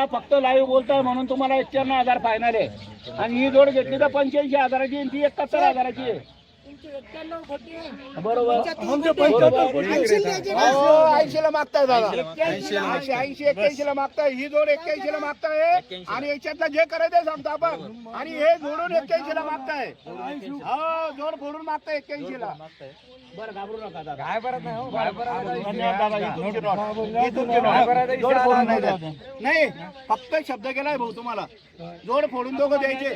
दादा फक्त लाईव्ह बोलताय म्हणून तुम्हाला एक्क्याण्णव हजार फायनल आहे. आणि ही जोड घेतली तर पंच्याऐंशी हजाराची आणि ती एकाहत्तर हजाराची आहे. ऐंशी ला मागताय दादा. ऐंशी ऐंशी एक्क्याऐंशी ला मागताय. ही जोड एक्क्याऐंशी ला मागताय. आणि याच्यातलं जे करायचं सांगतो आपण. आणि हे जोडून एक्क्याऐंशी ला मागताय. हो जोड फोडून मागताय एक्क्याऐंशी ला बरं घाबरू नका दादा. धन्यवाद दादा इथून की नॉट. इथून की नॉट. जोड फोडून नाही. फक्त शब्द केलाय भाऊ तुम्हाला. जोड फोडून दोघं द्यायचे.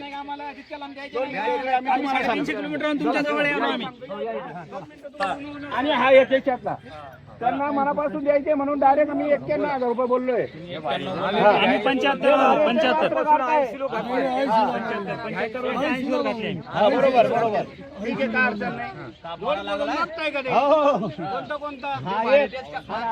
आम्ही तुम्हाला सांगतो. आणि हा एक याच्यातला. त्यांना मनापासून द्यायचे म्हणून डायरेक्ट मी एक्क्याण्णव हजार रुपये बोललोय. आणि पंच्याहत्तर पंच्याहत्तर. हा, बरोबर बरोबर. ठीक आहे काय अडचण नाही. जोड फोडून मागताय का ते? कोणता कोणता? हा. हा.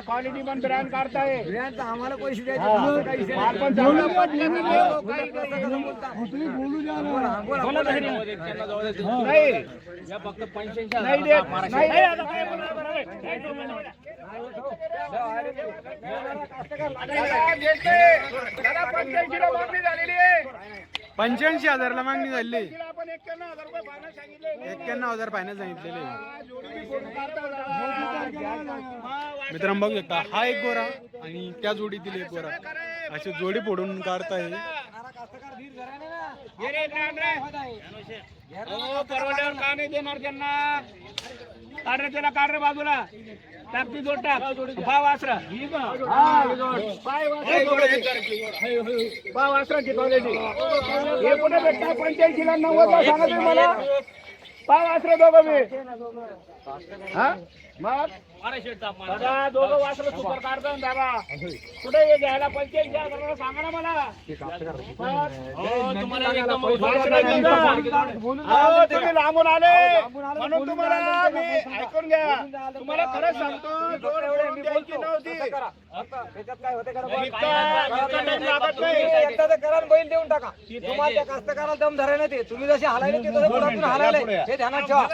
क्वालिटी पण ब्रँड काढताय. आम्हाला पैसे द्यायचे मागणी झालेली आहे. पंच्याऐंशी हजारला मागणी झाली. एक्क्याण्णव हजार फायनल सांगितलेले. हा, मित्रांनो बघू शकता हा एक गोरा आणि त्या जोडीतील एक गोरा. अशी जोडी फोडून काढता ये परवड्यावर का नाही देणार त्यांना काढ रे त्याला काढ रे बाजूला टाक ती जोड टाक पाव आसरा हा, पाय वासरा पाव वासराची क्वालिटी हे कुठे भेटतात? पंच्याऐंशी नव्वद सांगा तुम्ही मला. पाव वासरा दोघं मी हा? मग दादा दोघं वासरं सुपर काढतो ना दादा कुठे हे घ्यायला हजाराला सांगा ना मला. अहो, तुम्ही लांबून आले. म्हणून तुम्हाला मी ऐकून घ्या. तुम्हाला खरंच सांगतो जोड एवढी द्यायची नव्हती. त्याच्यात काय होते करा बघा. इतका इतका टाइम लागत तुम्ही नाही. एकदा तर करा आणि बैल देऊन टाका. तुम्हाला त्या कास्तकाराला दम धरायला ते तुम्ही जसे हालायले ते तसं पुढातून हालायले. हे ध्यानात ठेवा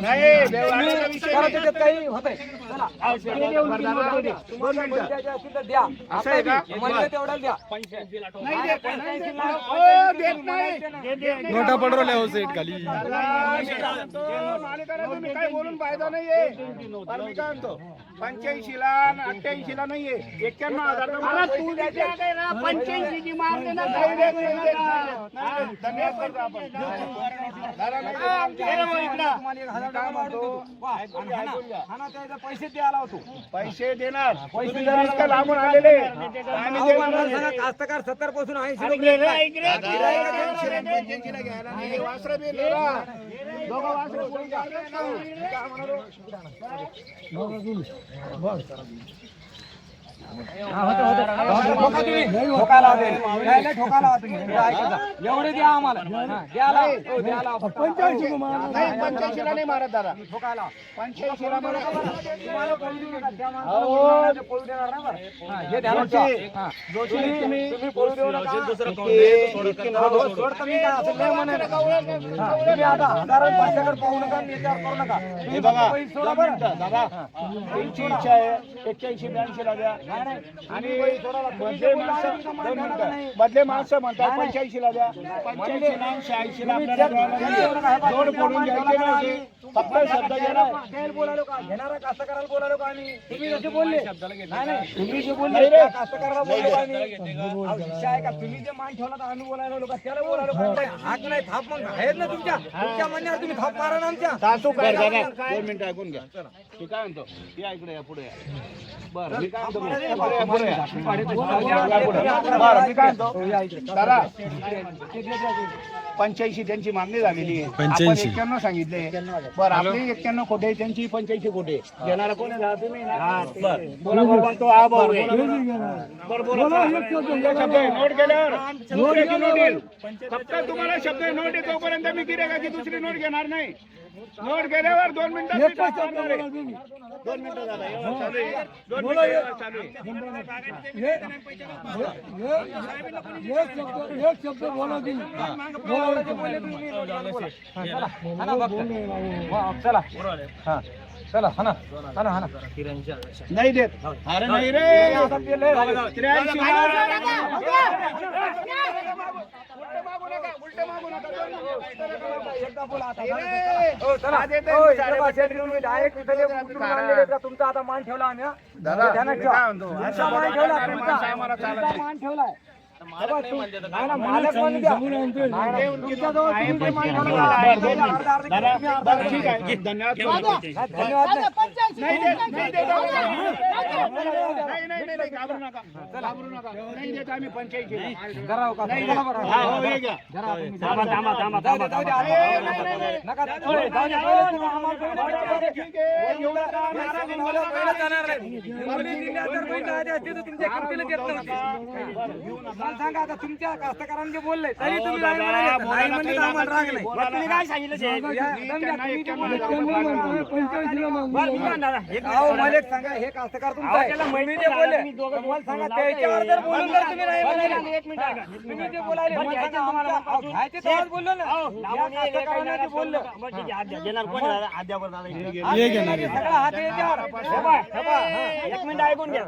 नाही देवाचा विषय करा नाही. त्याच्यात काही होतं द्या. आहे का? म्हणजे द्या. नोटा पडवल्या हो सेट खाली. काही बोलून फायदा नाहीये. पंच्याऐंशी ला अठ्ठ्याऐंशी ला नाहीये एक्क्याण्णव हजार पंच्याऐंशी ची ना. हे पैसे द्यायला होतो पैसे देणार पैसे लांबून आलेले. कास्तकार सत्तरपासून ऐंशी. हे वासरं बी एवढे द्या आम्हाला. हा, द्याला हो, द्याला पंच्याऐंशी नाही पंच्याऐंशी ला नाही मारत दादा. ठोका लावा. पंच्याऐंशी ला मारत तुम्हाला पळू देणार? बरं. हा, हे. हा. तुम्ही पळू देऊ आता हजारात पाचशेकडे पाहू नका याच्यावर करू नका. दादा. त्यांची इच्छा आहे एक्क्याऐंशी ब्याऐंशी ला द्या. आणि मधले माणसं दोन मिनिटं मधले माणसं म्हणतात द्या. पंच्याऐंशी ला शहाऐंशी ला आपल्याला द्यायला नाही. जोड फोडून घ्यायचे नाही. फक्त शब्द घेणार. त्याला बोलायलो का घेणारा कास्तकाराला बोलायलो का आम्ही तुम्ही जसे बोलले नाही नाही. तुम्ही जे बोलले नाही रे. त्या कास्तकाराला बोललो का आम्ही अहो, विषय आहे का? तुम्ही जे मान ठेवला तर आम्ही बोलायला लोक त्याला बोलायलो का काही हाक नाही थाप मग आहेत ना तुमच्या? तुमच्या म्हणण्यावर तुम्ही थाप मारा ना आमच्या. सासू काय दोन मिनिटं ऐकून घ्या. मी काय म्हणतो? या इकडे या पुढे या. बरं मी काय म्हणतो? पंच्याऐंशी त्यांची मागणी झालेली आहे. आपण एक्क्याण्णव सांगितले. बरं आपली एक्क्याण्णव खोटे त्यांची पंच्याऐंशी खोटे. घेणारा कोण तुम्हाला शब्द नोट आहे तोपर्यंत मी गिऱ्हाईकाची दुसरी नोट घेणार नाही. नोट गेल्यावर दोन मिनिटं. दोन मिनिटं दादा एवढं चालू आहे. दोन मिनिटं एवढं चालू आहे. एक शब्द बोला तुम्ही. बोला. हा, हा नाही देत. अरे नाही रे. झालं. त्र्याऐंशी तुमचा आता मान ठेवला आम्ही मान ठेवलाय धन्यवाद नाही, नाही. नाही देत नाही देत नाही नाही नाही नाही, घाबरू नका घाबरू नका नाही देत आम्ही हो का, नाही देत. हा, हो, हे घ्या. थांबा थांबा थांबा थांबा नका तुम्ही आम्हाला ठेवलं पाहिजे. ठीक आहे एवढं का नाराज नाही. नव्हते. मला सांगा आता तुमच्या कास्तकारांनी बोलले तरी तुम्ही नाही म्हणाले. नाही म्हणजे तर आम्हाला राग नाही. तुम्ही काय सांगितलं साहेब? मी त्यांना रुपये मागतो. बरं, मी काय दादा? एक अहो, मला एक सांगा हे कास्तकार तुमचा आहे. त्याला तुम्ही माहिती जे आहे, बोलले मी दोघं मला सांगा बोलतो. त्याच्यावर जर बोलून जर तुम्ही नाही बरं, म्हणाले. एक मिनिट ऐका. तुम्ही जे बोलायले बरं, मला घ्यायचं सांगा तुम्हाला आमच्या- अहो, घ्यायचे तेव्हाच बोललो ना अहो, या लावून ये, काय कास्तकारांना नाही, जे बोललं बरं, ठीक आहे, हात द्या. देणार कोण दादा? हात द्या बरं दादा इकडे. हात देणार की सगळा हात याच्यावर. हे पहा, हे पहा, हा. एक मिनिट ऐकून घ्या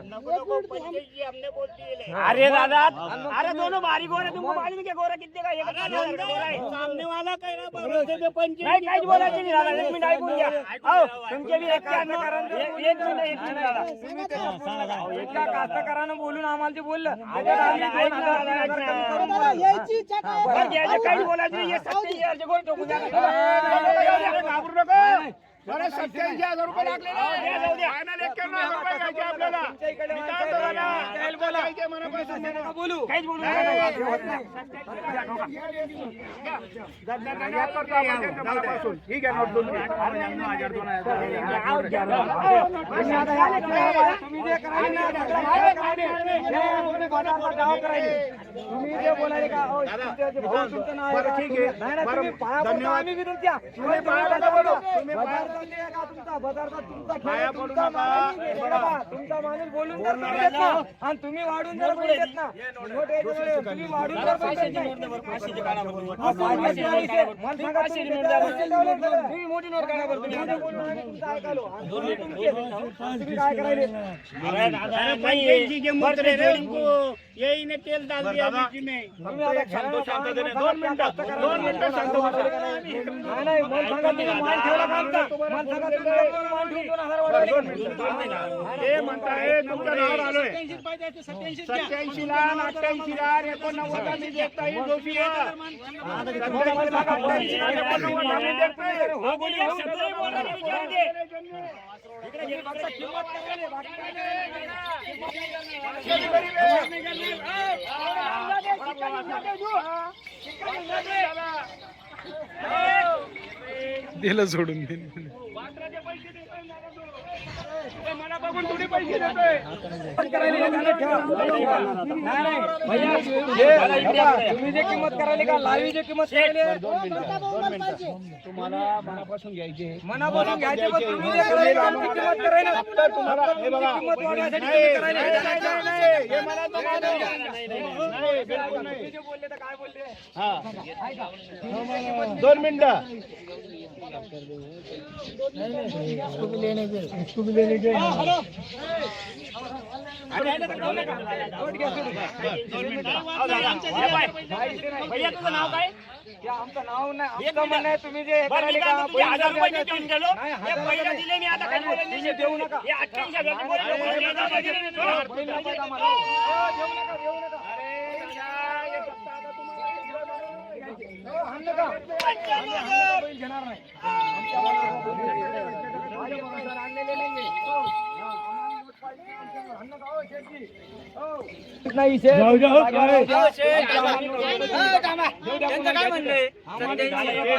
अरे दादा अरे दोनों भारी गोरे तुमको मालूम है क्या गोरा कितने का एक गोरा है सामने वाला कह रहा नहीं काहीच बोलायचं नाही दादा एक मिनिट ऐकून घ्या हो तुमचे बी एक्क्याण्णव एक एक मिनिट एक मिनिट दादा एका कास्तकारानं बोलून आम्हाला जे बोललं त्याच्यात आम्ही दोन हजार, तीन हजार कमी करून बोललो. बरं घ्यायचं काहीच बोलायचं नाही हे सत्याऐंशी हजारचे गोरे ठोकून द्या घाबरू नका बरं सत्याऐंशी हजार रुपये लागले फायनल एक्क्याण्णव हजार रुपये घ्यायचे आपल्याला मी काय म्हणतो दादा? बोला. पाहिजे मनापासून म्हणा. बोलू काहीच बोलू. धन्यवाद करतो आपण त्यांच्या मनापासून. ठीक आहे नोट दोन? हे बरं? ठीक आहे. बरं, तुम्ही पाया पडतो, धन्यवाद. आम्ही बी तुमच्या. तुम्ही पाया तुम्ही पडा बोलो. तुम्ही पाया पडू तुमचा. माणूस बोलून जर देत ना, आणि तुम्ही वाढून जर कोणी देत ना, तुम्ही वाढून जर तुम्ही मोठी नोट काढा बरं. तुम्ही मोठे बोलून तुम्ही. तुम्ही काय करायले अरे दादा. पंच्याऐंशी के ने तेल बीच में तुम्ही आता शांत- शांततेने घराला दोन मिनिटं दोन मिनिटं. शांत बसा. नाही नाही मला सांगा तुम्ही मान ठेवला का? मला सांगा तुमच्याकडून मान ठेवून दोन हजार वाढवले. हे म्हणताय तुमच्या नावावर आलोय. सत्याऐंशी ला. अठ्ठ्याऐंशी ला एकोणनव्वद मी देत नाही. दिलं सोडून दिलं मला बघून थोडी पैसे देतोय करायले हे ध्यानात ठेवा. नाही, नाही. भैया, हे, बघा, तुम्ही जे किंमत करायली का? लावी जे किंमत करायली? तुम्हाला मनापासून घ्यायचे. मनापासून घ्यायचे किंमत करायला फक्त तुम्हाला हे बघा किंमत जे बोलले तर काय बोलले? हा. दोन मिनिटं. भैया तुझं नाव काय आमचं नाव नाही आमचं म्हणणं आहे तुम्ही जे बरं मी काय का म्हणतो, तुझे हजार रुपये बैल देऊन गेलो हे हजार दिले मी आता काय नाही, देऊ नका. हे अठ्ठ्याऐंशी हजारचे बोलले, लोकं बोलले, हजार दिले घेणार नाही नाही. जाऊ द्या, हो, काय? आमच्या आम्हाला नोट पाहिजे. त्यांचं काय म्हणणं आहे?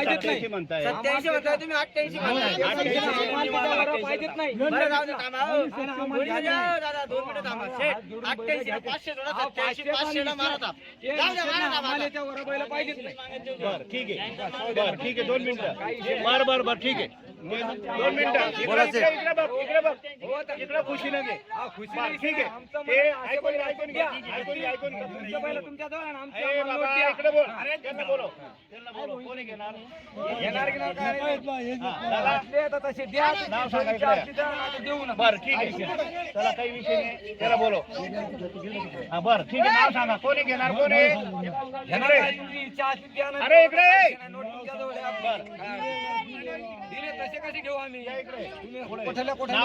सत्याऐंशी म्हणताय. सत्याऐंशी म्हणताय. तुम्ही अठ्ठ्याऐंशी म्हणताय. पाहिजेत नाही. बरं जाऊ दे थांबा. हो. थोडी वेळ द्या, दादा दोन मिनिटं थांबा. शेठ अठ्ठ्याऐंशी पाचशे जोडा सत्याऐंशी पाचशेला मारा थाप. जाऊ दे मारा थाप आता. पाहिजेत नाही. बर ठीक आहे. बर ठीक आहे. दोन मिनिटं. बर बर बर ठीक आहे. दोन मिनिटं इकडे इकडे इकडे बघ इकडे बघ. इकडे खुशीनं घे बर, ठीक आहे. ते ऐकून घे, ऐकून घ्या ऐकून घ्या. ऐकून घ्या. तुमच्या जवळ आणि आमच्या ए बाबा इकडे बोल. त्यांना बोलो. त्यांना बोलो कोणी घेणार? येणार की नाही? काय द्या. नाव सांगा इकडे. बर ठीक आहे चला काही विषय नाही. त्याला बोलो हा बर ठीक आहे. नाव सांगा. कोणी घेणार? कोणी? ना. अरे इकडे ये. घेऊ आम्ही. कुठल्या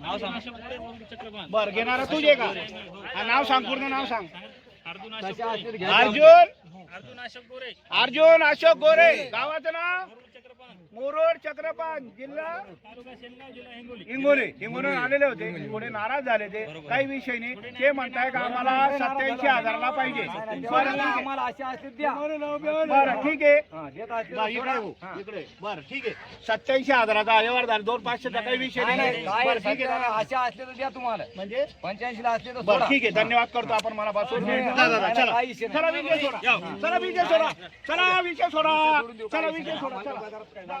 नाव बर घेणार तुझे का? हा, नाव सांग पूर्ण नाव सांग. असले तर घ्या. अर्जुन! अर्जुन अशोक गोरे. गावाचं नाव? मुरुड चक्रपान जिल्हा हिंगोली. हिंगोली. आलेले होते. थोडे नाराज झाले ते. काही विषय नाही. ते म्हणताय का आम्हाला सत्याऐंशी हजारला पाहिजे. बरं ठीक आहे. आम्हाला असे असले द्या. बरं ठीक आहे. हा, बरं ठीक आहे. सत्याऐंशी हजाराचा व्यवहार झाला दोन पाचशेचा काही विषय नाही, बरं ठीक आहे. अशा असले तर द्या तुम्हाला. म्हणजे? पंच्याऐंशी ला असले तर बरं. ठीक आहे. धन्यवाद करतो आपण मला बसून नाही. चला विजय सोडा. चला विजय सोडा. चला विजय सोडा. चला विजय सोडा. चला.